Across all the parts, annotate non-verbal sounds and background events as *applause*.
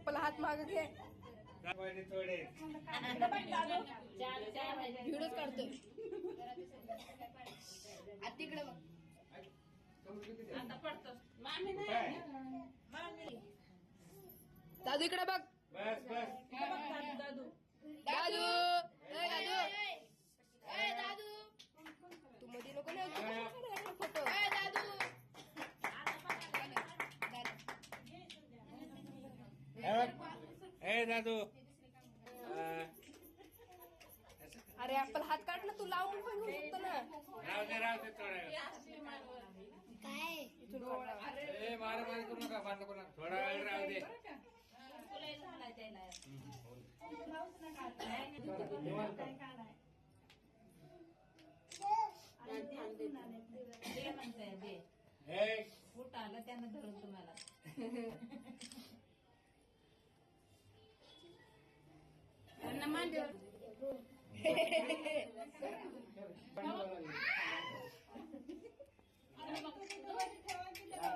चप्पल हात माग घे. व्हिडिओच काढतोय. तिकडे बघ. पडतो. मामी दादू इकडे बघ. बस बस. दादू हा. अरे आपण हात काढ ना तू लावून पण घेऊ शकतो ना राहू दे राहू दे थोडा वेळ. इथून काढ. ए मारा मारी करू नका फार नको नका. थोडा वेळ राहू दे फूट आलं त्यानं धरून तुम्हाला *laughs*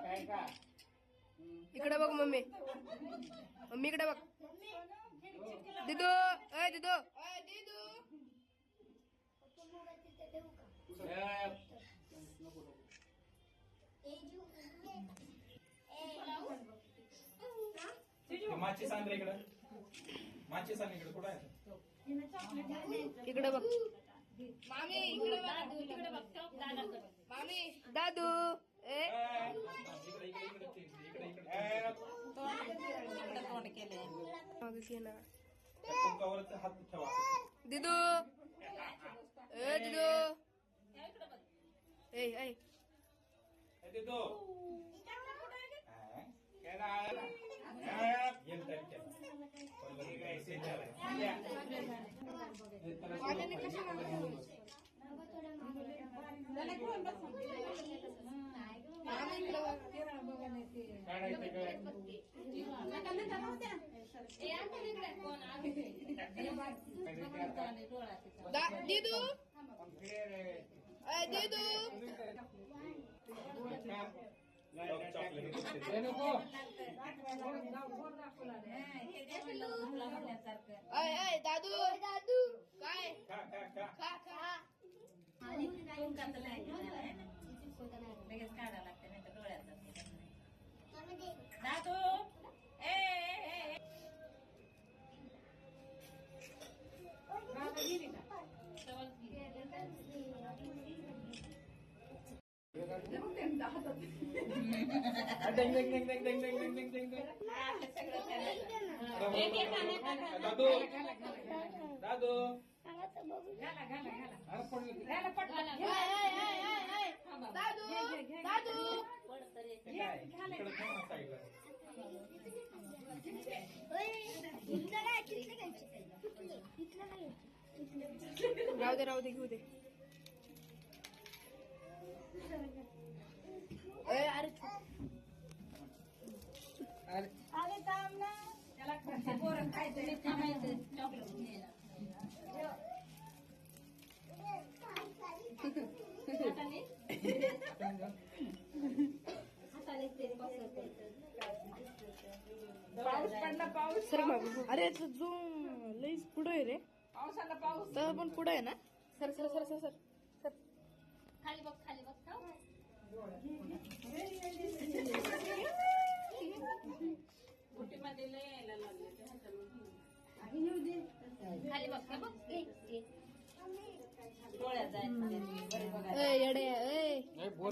काय का इकडे बघ मम्मी. मम्मी इकडे बघ. दिदू ए दिदू. दिदू माची सांग रे इकडं. माची सांग इकडे. कुठं आहे? इकडे बघ मामी इकडे तिकडे बघतो मामी दादू ए तोंड केले ना दिदू ए दिदू ए ए दिदू केला दिदू फिर, ए दिदू चॉकलेट कुंका तर नाही लगेच काढा लागते नाही तर डोळ्यात जाते सगळं दादू. दादू. राहू दे राहू दे घेऊ दे अरे. अरे. पोरं खायचं थांबायचं चॉकलेट. पाऊस पडला पाऊस सर मागं. अरे तो झूम लईच पुढे आहे रे पावसाला पाऊस तर पण पुढे आहे ना sir sir sir sir sir sir खाली बघ खाली बघ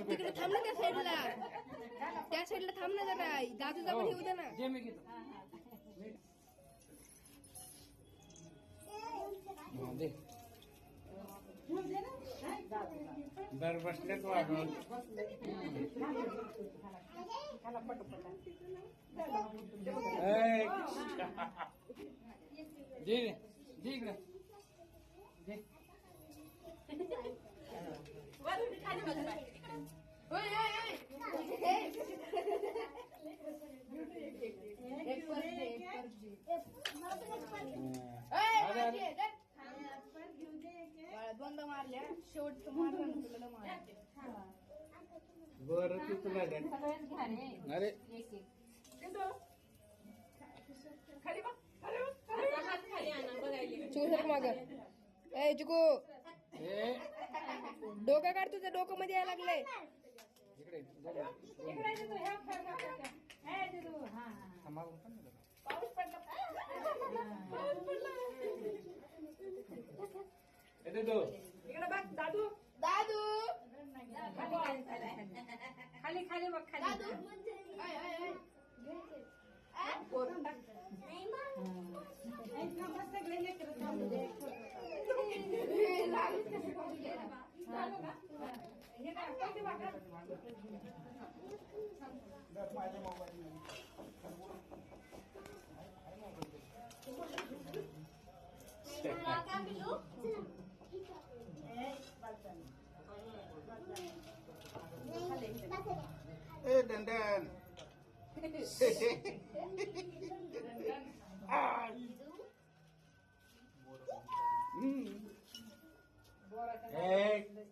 तिकडे थांब ना त्या साईडला. त्या साईडला थांब ना जरा. दादू जाऊन दे ना. दर बसले तो जी. दे इकडे दे वरून खाली बघ बाई. ओय, ओय, ओय. एक परजी, एक परजी. ओय, अरे, परजी, अरे. धर. बाळा, दोनदा मारल्या शेवटचं मारलं ना तुला लय मारलं. बरं तू तुला घ्या रे. अरे एक एक खाली सर माग. ए चिकू. डोकं काढ तुझं डोकं मध्ये यायला लागलंय. दिदू, बघ, बघ, बघ. दिदू, हा, हा. थांबा पण ए दंडन आ. हम्म. ए. ए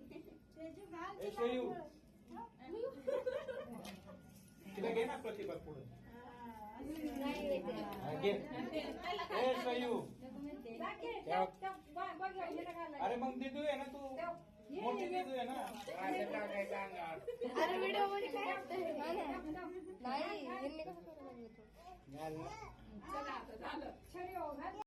तिला घे ना प्रतिभा पुढे. हा, घे. ए शेयू अरे मग दिदू आहे ना तू? मोठी दिदू आहे ना? अरे व्हिडिओमध्ये काय? हा. नाही. चला आता झालं.